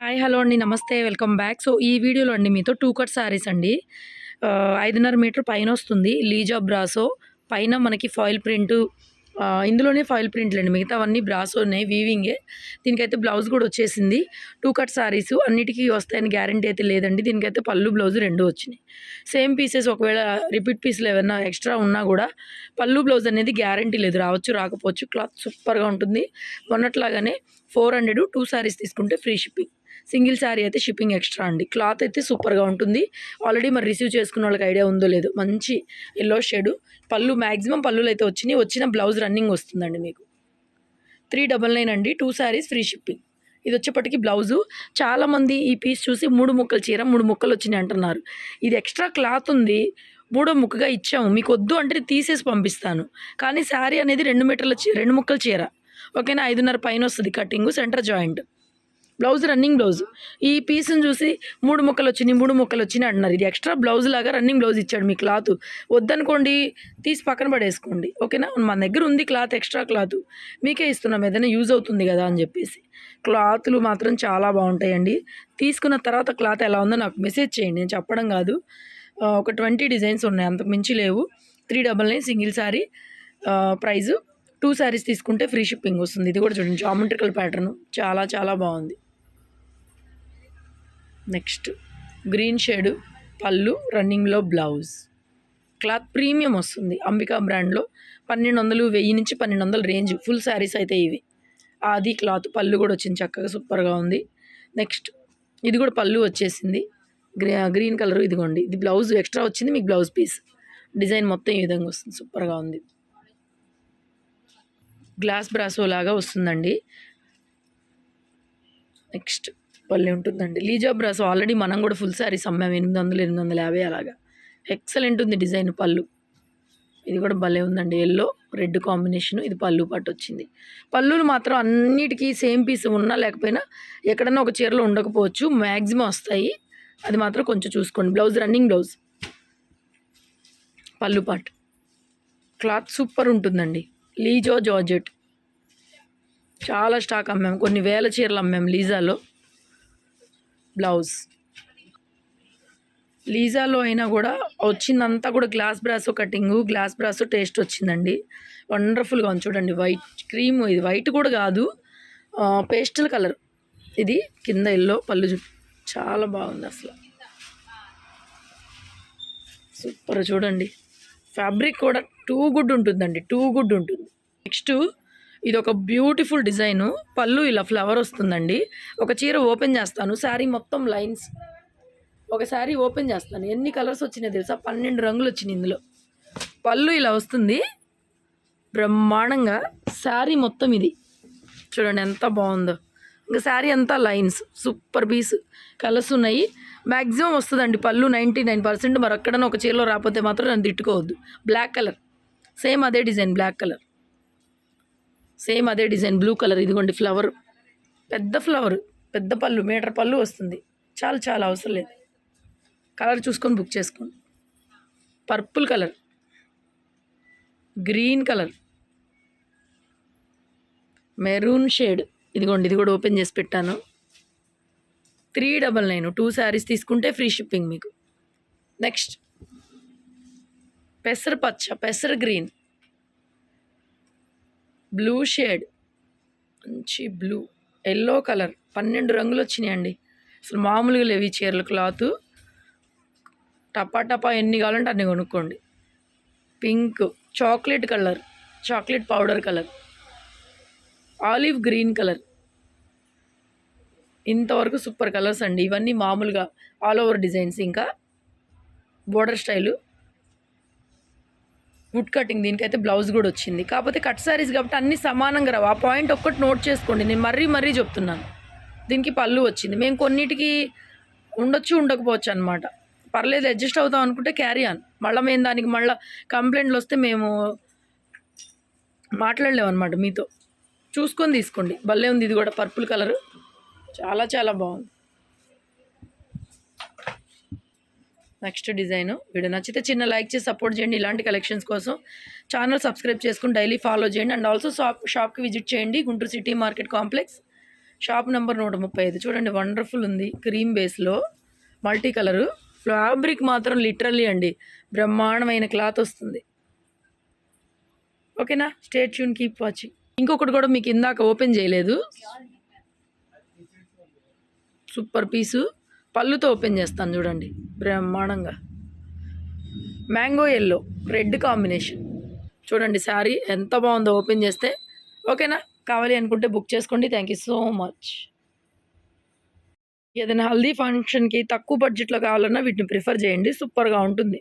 Hi hello అండి నమస్తే welcome back. So ఈ వీడియోలో అండి మీతో టూ కట్ శారీస్ అండి. ఐదున్నర మీటర్ పైన వస్తుంది లీజా బ్రాసో. పైన మనకి ఫాయిల్ ప్రింట్ ఇందులోనే ఫాయిల్ ప్రింట్లు అండి. మిగతావన్నీ ఉన్నాయి వీవింగే. దీనికైతే బ్లౌజ్ కూడా వచ్చేసింది. టూ కట్ శారీస్ అన్నిటికీ వస్తాయని గ్యారంటీ అయితే లేదండి. దీనికైతే పళ్ళు బ్లౌజ్ రెండు వచ్చినాయి. సేమ్ పీసెస్ ఒకవేళ రిపీట్ పీస్లు ఏమైనా ఎక్స్ట్రా ఉన్నా కూడా పళ్ళు బ్లౌజ్ అనేది గ్యారంటీ లేదు. రావచ్చు రాకపోవచ్చు క్లాత్ సూపర్గా ఉంటుంది. మొన్నట్లాగానే ఫోర్ హండ్రెడ్ టూ శారీస్ తీసుకుంటే ఫ్రీ షిప్పింగ్. సింగిల్ శారీ అయితే షిప్పింగ్ ఎక్స్ట్రా అండి. క్లాత్ అయితే సూపర్గా ఉంటుంది. ఆల్రెడీ మరి రిసీవ్ చేసుకున్న వాళ్ళకి ఐడియా ఉందో లేదో మంచి ఎల్లో షేడు పళ్ళు మ్యాక్సిమం పళ్ళులు అయితే వచ్చినాయి. వచ్చిన బ్లౌజ్ రన్నింగ్ వస్తుందండి మీకు. త్రీ డబల్ నైన్ అండి టూ శారీస్ ఫ్రీ షిప్పింగ్ ఇది వచ్చేప్పటికి బ్లౌజు చాలామంది ఈ పీస్ చూసి మూడు ముక్కలు చీర మూడు ముక్కలు వచ్చినాయి అంటున్నారు. ఇది ఎక్స్ట్రా క్లాత్ ఉంది. మూడో ముక్కగా ఇచ్చాము. మీకు వద్దు అంటే తీసేసి పంపిస్తాను. కానీ శారీ అనేది రెండు మీటర్ల రెండు ముక్కల చీర. ఓకేనా? ఐదున్నర పైన వస్తుంది cutting centre joint blouse running blouse. ఈ పీస్ని చూసి మూడు ముక్కలు వచ్చినాయి మూడు ముక్కలు వచ్చినాయి అంటున్నారు. ఇది ఎక్స్ట్రా బ్లౌజ్ లాగా రన్నింగ్ బ్లౌజ్ ఇచ్చాడు మీ క్లాత్. వద్దనుకోండి తీసి పక్కన పడేసుకోండి. ఓకేనా? మన దగ్గర ఉంది క్లాత్ ఎక్స్ట్రా క్లాత్. మీకే ఇస్తున్నాం ఏదైనా యూజ్ అవుతుంది కదా అని చెప్పేసి. క్లాత్లు మాత్రం చాలా బాగుంటాయండి. తీసుకున్న తర్వాత క్లాత్ ఎలా ఉందో నాకు మెసేజ్ చేయండి. నేను చెప్పడం కాదు. ఒక ట్వంటీ డిజైన్స్ ఉన్నాయి అంతకు మించి లేవు. Three double nine single sari price. Two saris తీసుకుంటే ఫ్రీ షిప్పింగ్ వస్తుంది. ఇది కూడా చూడండి జామెట్రికల్ ప్యాటర్న్. చాలా చాలా బాగుంది. నెక్స్ట్. గ్రీన్ షేడ్ పళ్ళు రన్నింగ్లో బ్లౌజ్. క్లాత్ ప్రీమియం వస్తుంది అంబికా బ్రాండ్లో. పన్నెండు వందలు వెయ్యి నుంచి పన్నెండు వందల రేంజ్. ఫుల్ శారీస్ అయితే ఇవి. అది క్లాత్ పళ్ళు కూడా వచ్చింది చక్కగా సూపర్గా ఉంది. నెక్స్ట్ ఇది కూడా పళ్ళు వచ్చేసింది. గ్రీ గ్రీన్ కలర్ ఇదిగోండి. ఇది బ్లౌజ్ ఎక్స్ట్రా వచ్చింది మీకు బ్లౌజ్ పీస్. డిజైన్ మొత్తం ఈ విధంగా వస్తుంది సూపర్గా ఉంది. గ్లాస్ బ్రాసో లాగా వస్తుందండి. నెక్స్ట్ భలే ఉంటుందండి. లీజా బ్రాస్ ఆల్రెడీ మనం కూడా ఫుల్ శారీస్ అమ్మాము ఎనిమిది వందలు ఎనిమిది వందల యాభై అలాగా. ఎక్సలెంట్ ఉంది డిజైన్ పళ్ళు. ఇది కూడా భలే ఉందండి. ఎల్లో రెడ్ కాంబినేషన్ ఇది పళ్ళు పట్టు వచ్చింది. పళ్ళులు మాత్రం అన్నిటికీ సేమ్ పీస్ ఉన్నా లేకపోయినా ఎక్కడన్నా ఒక చీరలో ఉండకపోవచ్చు. మ్యాక్సిమం వస్తాయి. అది మాత్రం కొంచెం చూసుకోండి. బ్లౌజ్ రన్నింగ్ బ్లౌజ్ పళ్ళు పాటు. క్లాత్ సూపర్ ఉంటుందండి. లీజో జార్జెట్. చాలా స్టాక్ అమ్మాము కొన్ని వేల చీరలు అమ్మాము లీజాలో. బ్లౌజ్. లీజాలో అయినా కూడా వచ్చిందంతా కూడా glass brasso cutting glass brasso taste వచ్చిందండి. వండర్ఫుల్గా ఉంది చూడండి వైట్ క్రీమ్ ఇది వైట్ కూడా కాదు పేస్టల్ కలర్. ఇది కింద ఎల్లో పళ్ళు చూ చాలా బాగుంది అసలు. సూపర్ చూడండి. ఫ్యాబ్రిక్ కూడా టూ గుడ్ ఉంటుందండి టూ గుడ్ ఉంటుంది. నెక్స్ట్ ఇది ఒక బ్యూటిఫుల్ డిజైన్. పళ్ళు ఇలా ఫ్లవర్ వస్తుందండి. ఒక చీర ఓపెన్ చేస్తాను. శారీ మొత్తం లైన్స్. ఒక శారీ ఓపెన్ చేస్తాను. ఎన్ని కలర్స్ వచ్చినాయి తెలుసా? పన్నెండు రంగులు వచ్చినాయి ఇందులో. పళ్ళు ఇలా వస్తుంది. బ్రహ్మాండంగా. శారీ మొత్తం ఇది. చూడండి ఎంత బాగుందో. ఇంకా శారీ అంతా లైన్స్. Super piece. కలర్స్ ఉన్నాయి. మ్యాక్సిమం వస్తుందండి పళ్ళు నైంటీ నైన్ పర్సెంట్. మరి ఒక చీరలో రాకపోతే మాత్రం నన్ను తిట్టుకోవద్దు. Black colour. సేమ్ అదే డిజైన్ బ్లాక్ కలర్. సేమ్ అదే డిజైన్ బ్లూ కలర్. ఇదిగోండి ఫ్లవర్. పెద్ద ఫ్లవర్ పెద్ద పళ్ళు మీటర్ పళ్ళు వస్తుంది. చాలా చాలా అవసరం లేదు. కలర్ చూసుకొని బుక్ చేసుకోండి. Purple colour. Green colour. Maroon shade. ఇదిగోండి ఇది కూడా ఓపెన్ చేసి పెట్టాను. Three double nine. Two saris తీసుకుంటే ఫ్రీ షిప్పింగ్ మీకు. నెక్స్ట్. పెసర పచ్చ పెసర గ్రీన్. బ్లూ షేడ్ మంచి బ్లూ ఎల్లో కలర్ పన్నెండు రంగులు వచ్చినాయండి. అసలు మామూలుగా లేవు ఈ చీరల క్లాత్. టపా టపా ఎన్ని కావాలంటే అన్ని కొనుక్కోండి. Pink chocolate colour chocolate powder colour olive green colour. ఇంతవరకు సూపర్ కలర్స్ అండి. ఇవన్నీ మామూలుగా ఆల్ ఓవర్ డిజైన్స్ ఇంకా బోర్డర్ స్టైలు. వుడ్ కటింగ్ దీనికైతే బ్లౌజ్ కూడా వచ్చింది. కాకపోతే కట్ శారీస్ కాబట్టి అన్నీ సమానంగా రావు. ఆ పాయింట్ ఒక్కటి నోట్ చేసుకోండి. నేను మరీ మరీ చెప్తున్నాను. దీనికి పళ్ళు వచ్చింది. మేము కొన్నిటికి ఉండొచ్చు ఉండకపోవచ్చు అనమాట పర్లేదు అడ్జస్ట్ అవుతాం అనుకుంటే క్యారీ ఆన్ మళ్ళీ మేము దానికి మళ్ళీ కంప్లైంట్లు వస్తే మేము మాట్లాడలేము అనమాట మీతో. చూసుకొని తీసుకోండి. భలే ఉంది. ఇది కూడా పర్పుల్ కలర్. చాలా చాలా బాగుంది. Next design. వీడియో నచ్చితే చిన్న లైక్ చేసి సపోర్ట్ చేయండి ఇలాంటి కలెక్షన్స్ కోసం. ఛానల్ సబ్స్క్రైబ్ చేసుకుని డైలీ ఫాలో చేయండి. అండ్ ఆల్సో షాప్ షాప్కి విజిట్ చేయండి. Guntur city market complex. Shop number నూట ముప్పై ఐదు. చూడండి వండర్ఫుల్ ఉంది. క్రీమ్ బేస్లో మల్టీ కలరు. ఫ్యాబ్రిక్ మాత్రం లిటరల్లీ అండి. బ్రహ్మాండమైన క్లాత్ వస్తుంది. ఓకేనా? Stay tuned keep watching. ఇంకొకటి కూడా మీకు ఇందాక ఓపెన్ చేయలేదు. సూపర్ పీసు. పళ్ళుతో ఓపెన్ చేస్తాను చూడండి. బ్రహ్మాండంగా. మ్యాంగో ఎల్లో రెడ్ కాంబినేషన్ చూడండి శారీ ఎంత బాగుందో ఓపెన్ చేస్తే. ఓకేనా? కావాలి అనుకుంటే బుక్ చేసుకోండి. థ్యాంక్ యూ సో మచ్ ఏదైనా హల్దీ ఫంక్షన్కి తక్కువ బడ్జెట్లో కావాలన్నా వీటిని ప్రిఫర్ చేయండి. సూపర్గా ఉంటుంది.